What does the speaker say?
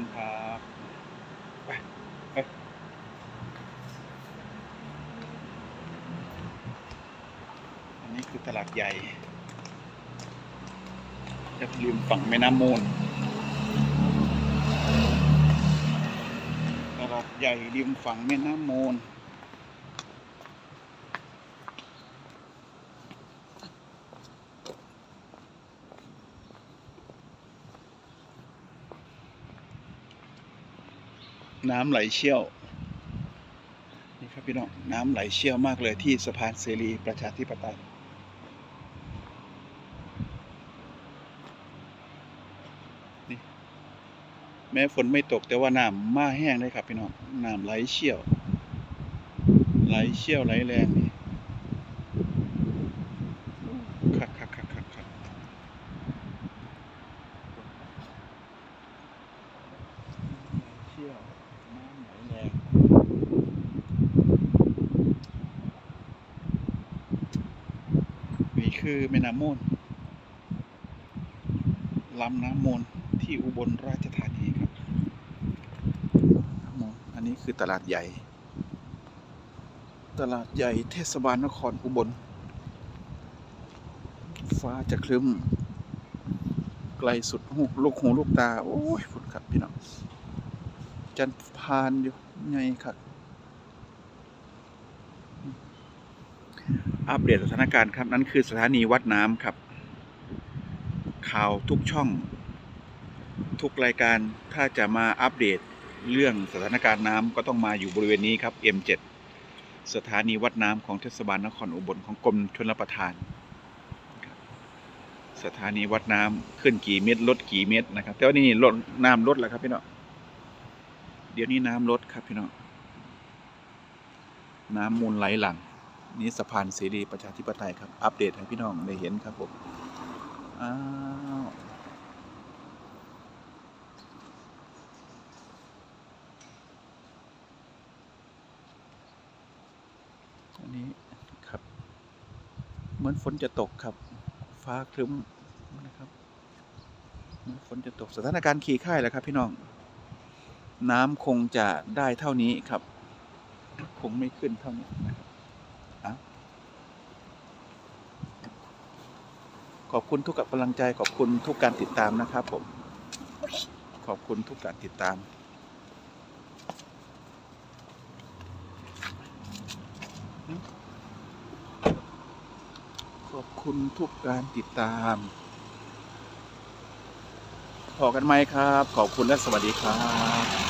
ันครับไปไปอันนี้คือตลาดใหญ่จะริมฝั่งแม่น้ำมูล ตลาดใหญ่ริมฝั่งแม่น้ำมูล น้ำไหลเชี่ยวนี่ครับพี่น้องน้ำไหลเชี่ยวมากเลยที่สะพานเสรีประชาธิปไตยนี่แม้ฝนไม่ตกแต่ว่าน้ำมาแห้งเลยครับพี่น้องน้ำไหลเชี่ยว ไหลเชี่ยวไหลแรงนี่คักคักคักคักคักเชี่ยว น้ำไหลแรง นี่ คือแม่น้ำมูลลำน้ำมูลที่อุบลราชธานีครับน้ำมูลอันนี้คือตลาดใหญ่ ตลาดใหญ่เทศบาลนครอุบล ฟ้าจะครึ้ม ไกลสุดหูลูกหูลูกตา โอ้ยพุ่นครับพี่น้อง จันทร์พานอยู่ไงครับ อัปเดตสถานการณ์ครับ นั่นคือสถานีวัดน้ำครับ ข่าวทุกช่อง ทุกรายการถ้าจะมาอัปเดตเรื่องสถานการณ์น้ำก็ต้องมาอยู่บริเวณนี้ครับ M7 สถานีวัดน้ำของเทศบาลนครอุบลของกรมชลประทาน สถานีวัดน้ำขึ้นกี่เมตรลดกี่เมตรนะครับ แต่ว่านี่ลดน้ำลดแล้วครับพี่น้องเดี๋ยวนี้น้ำลดครับพี่น้องน้ำมูลไหลหลัง นี่สะพานเสรีประชาธิปไตยครับ อัปเดตให้พี่น้องได้เห็นครับผมอ้าวอันนี้ครับ เหมือนฝนจะตกครับ ฟ้าครึ้มนะครับเหมือนฝนจะตกสถานการณ์ขี่ค่ายแล้วครับ พี่น้อง น้ำคงจะได้เท่านี้ครับ คงไม่ขึ้นเท่านี้นะครับ ขอบคุณทุกกำลังใจ ขอบคุณทุกการติดตามนะครับผม ขอบคุณทุกการติดตาม ขอบคุณทุกการติดตามพอกันไหมครับ ขอบคุณและสวัสดีครับ